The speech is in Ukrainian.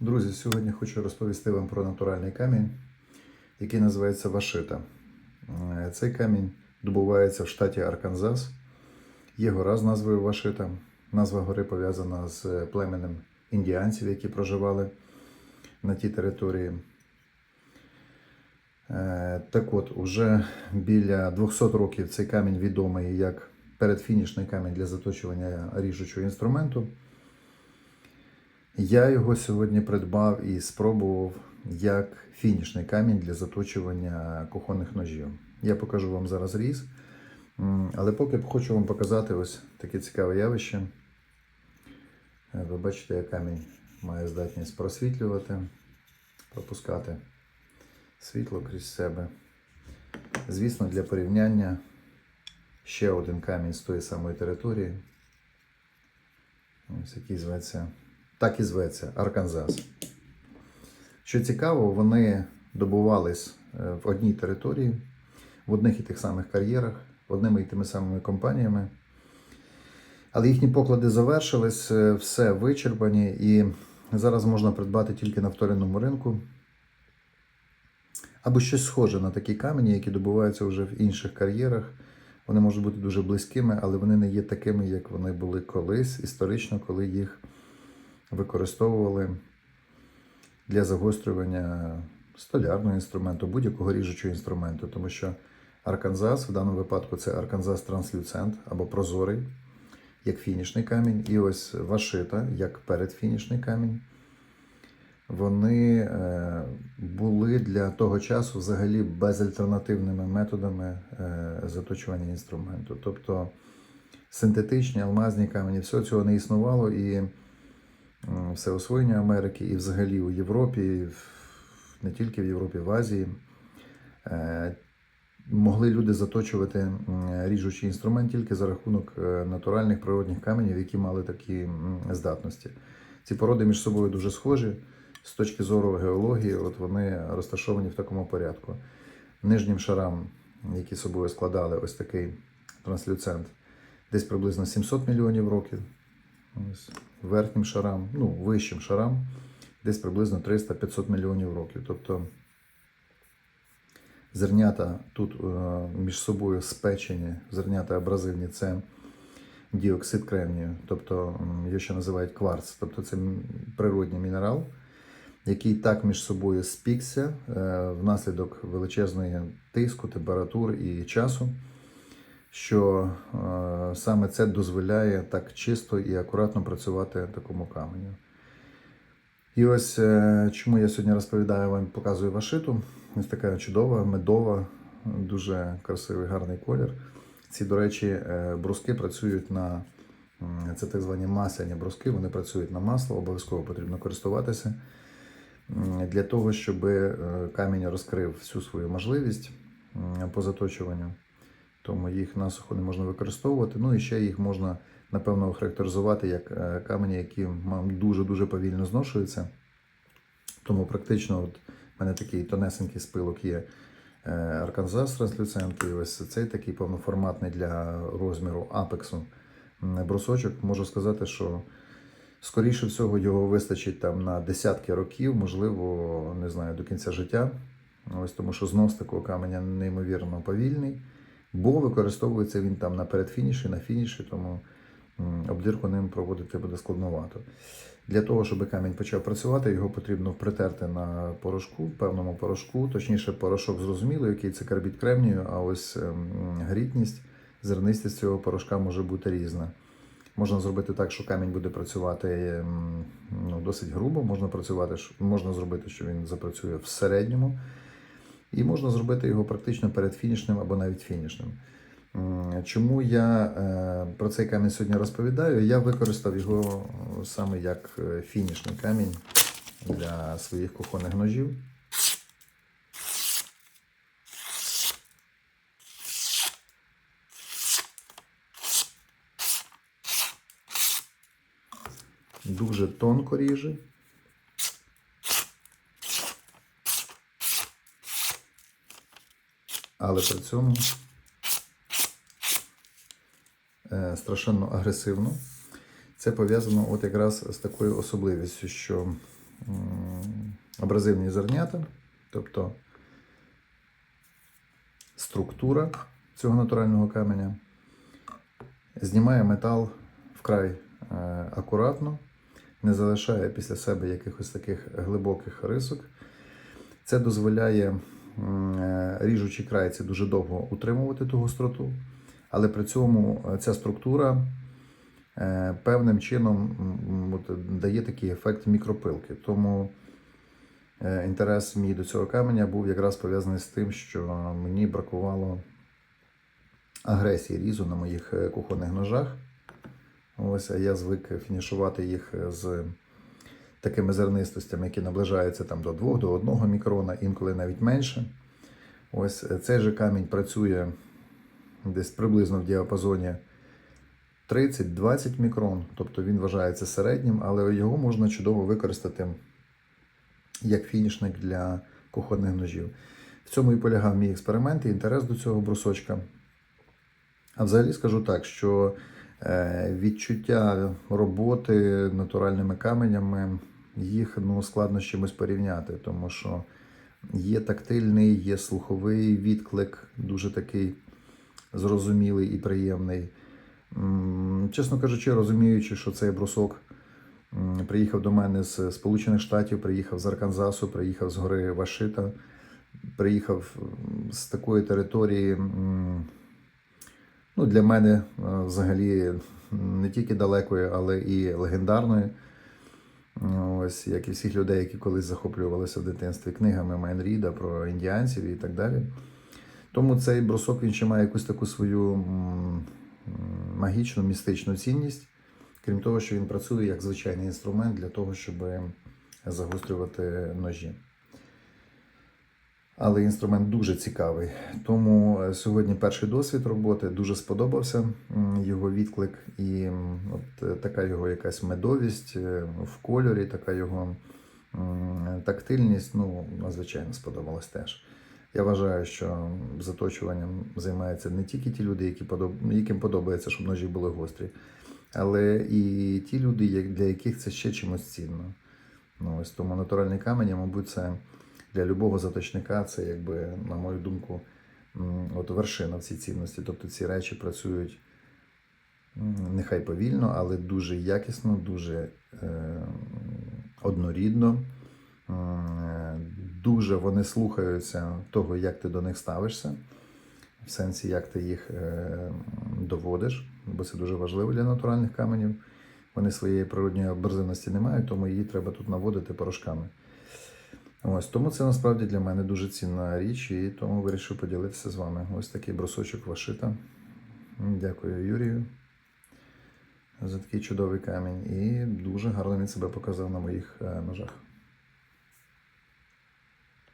Друзі, сьогодні хочу розповісти вам про натуральний камінь, який називається Вашита. Е, Цей камінь добувається в штаті Арканзас. Є гора з назвою Вашита. Назва гори пов'язана з племенем індіанців, які проживали на тій території. Е, Так от, уже біля 200 років цей камінь відомий як передфінішний камінь для заточування ріжучого інструменту. Я його сьогодні придбав і спробував як фінішний камінь для заточування кухонних ножів. Я покажу вам зараз різ. Але поки хочу вам показати ось таке цікаве явище. Е, Ви бачите, як камінь має здатність просвітлювати, пропускати світло крізь себе. Звісно, для порівняння ще один камінь з тої самої території. Ось який зветься так і зветься Арканзас. Що цікаво, вони добувались е, в одній території, в одних і тих самих кар'єрах, одними і тими самими компаніями. Але їхні поклади завершились, е, все вичерпані, і зараз можна придбати тільки на вторинному ринку. Або щось схоже на такі камені, які добуваються вже в інших кар'єрах. Вони можуть бути дуже близькими, але вони не є такими, як вони були колись історично, коли їх використовували для загострювання столярного інструменту, будь-якого ріжучого інструменту, тому що Арканзас в даному випадку це Арканзас Транслюцент або прозорий, як фінішний камінь, і ось Вашита, як передфінішний камінь. Вони е, були для того часу взагалі безальтернативними методами е, заточування інструменту. Тобто синтетичні алмазні камені, все цього не існувало і все освоєння Америки і взагалі у Європі, не тільки в Європі, в Азії. е, Могли люди заточувати ріжучий інструмент тільки за рахунок е, натуральних природних каменів, які мали такі здатності. Ці породи між собою дуже схожі з точки зору геології, от вони розташовані в такому порядку. Нижнім шарам, які собою складали ось такий транслюцент, десь приблизно 700 мільйонів років. Ось. Верхнім шарам, ну, вищим шарам, десь приблизно 300-500 мільйонів років. Тобто зернята тут е, між собою спечені, зернята абразивні це діоксид кремнію, тобто його ще називають кварц, тобто це природній мінерал, який так між собою спікся е, внаслідок величезної тиску, температур і часу, що е, саме це дозволяє так чисто і акуратно працювати такому каменю. І ось е, чому я сьогодні розповідаю вам, показую вашиту. Ось така чудова, медова, дуже красивий, гарний колір. Ці, до речі, е, бруски працюють на це так звані масляні бруски, вони працюють на масло, обов'язково потрібно користуватися для того, щоб е, камінь розкрив всю свою можливість по заточуванню. Тому їх насухо не можна використовувати. Ну і ще їх можна, напевно, охарактеризувати як е, камені, які дуже-дуже повільно зношуються. Тому практично от в мене такий тонесенький спилок є е, Арканзас транслюцент, і ось цей такий повноформатний для розміру апексу брусочок. Можу сказати, що скоріше всього його вистачить там на десятки років, можливо, не знаю, до кінця життя. Ось тому що знос такого каменя неймовірно повільний, бо використовується він там на передфініші, на фініші, тому обдирку ним проводити буде складновато. Для того, щоб камінь почав працювати, його потрібно притерти на порошку, певному порошку, точніше, порошок зрозуміло, який це карбід кремнію, а ось ем, грітність, зернистість цього порошка може бути різна. Можна зробити так, що камінь буде працювати ем, ну, досить грубо, можна, працювати, можна зробити, що він запрацює в середньому, і можна зробити його практично передфінішним або навіть фінішним. Чому я е, про цей камінь сьогодні розповідаю? Я використав його е, саме як е, фінішний камінь для своїх кухонних ножів. Дуже тонко ріже. Але при цьому е, страшенно агресивно. Це пов'язано от якраз з такою особливістю, що абразивні зернята, тобто структура цього натурального каменя. Знімає метал вкрай е, акуратно, не залишає після себе якихось таких глибоких рисок. Це дозволяє е, ріжучій крайці дуже довго утримувати ту гостроту, але при цьому е, ця структура е, певним чином дає такий ефект мікропилки. Тому інтерес мій до цього каменя був якраз пов'язаний з тим, що мені бракувало агресії різу на моїх кухонних ножах. Ось, я звик фінішувати їх з такими зернистостями, які наближаються там до 2, до 1 мікрона, інколи навіть менше. Ось е, цей же камінь працює десь приблизно в діапазоні 30-20 мікрон, тобто він вважається середнім, але його можна чудово використати як фінішник для кухонних ножів. В цьому і полягав мій експеримент і інтерес до цього брусочка. А взагалі скажу так, що відчуття роботи натуральними каменями їх ну, складно з чимось порівняти, тому що є тактильний, є слуховий відклик, дуже такий зрозумілий і приємний. Чесно кажучи, розуміючи, що цей брусок приїхав до мене з Сполучених Штатів, приїхав з Арканзасу, приїхав з гори Вашита, приїхав з такої території. Ну, для мене е, взагалі не тільки далекої, але і легендарної. Ось, як і всіх людей, які колись захоплювалися в дитинстві книгами Майнріда про індіанців і так далі. Тому цей брусок він ще має якусь таку свою магічну, містичну цінність, крім того, що він працює як звичайний інструмент для того, щоб загострювати ножі. Але інструмент дуже цікавий. Тому е, сьогодні перший досвід роботи дуже сподобався його відклик і от е, така його якась медовість е, в кольорі, така його тактильність. Ну, надзвичайно сподобалась теж. Я вважаю, що заточуванням займаються не тільки ті люди, які яким подобається, щоб ножі були гострі, але і ті люди, для яких це ще чимось цінно. Ну, ось тому натуральний камінь, мабуть, це для любого заточника це, якби, на мою думку, от вершина в цій цінності. Тобто ці речі працюють нехай повільно, але дуже якісно, дуже е, однорідно. Дуже вони слухаються того, як ти до них ставишся, в сенсі, як ти їх е, доводиш, бо це дуже важливо для натуральних каменів. Вони своєї природньої абразивності не мають, тому її треба тут наводити порошками. Ось тому це насправді для мене дуже цінна річ, і тому вирішив поділитися з вами. Ось такий брусочок вашита. Дякую Юрію за такий чудовий камінь. І дуже гарно він себе показав на моїх е, ножах.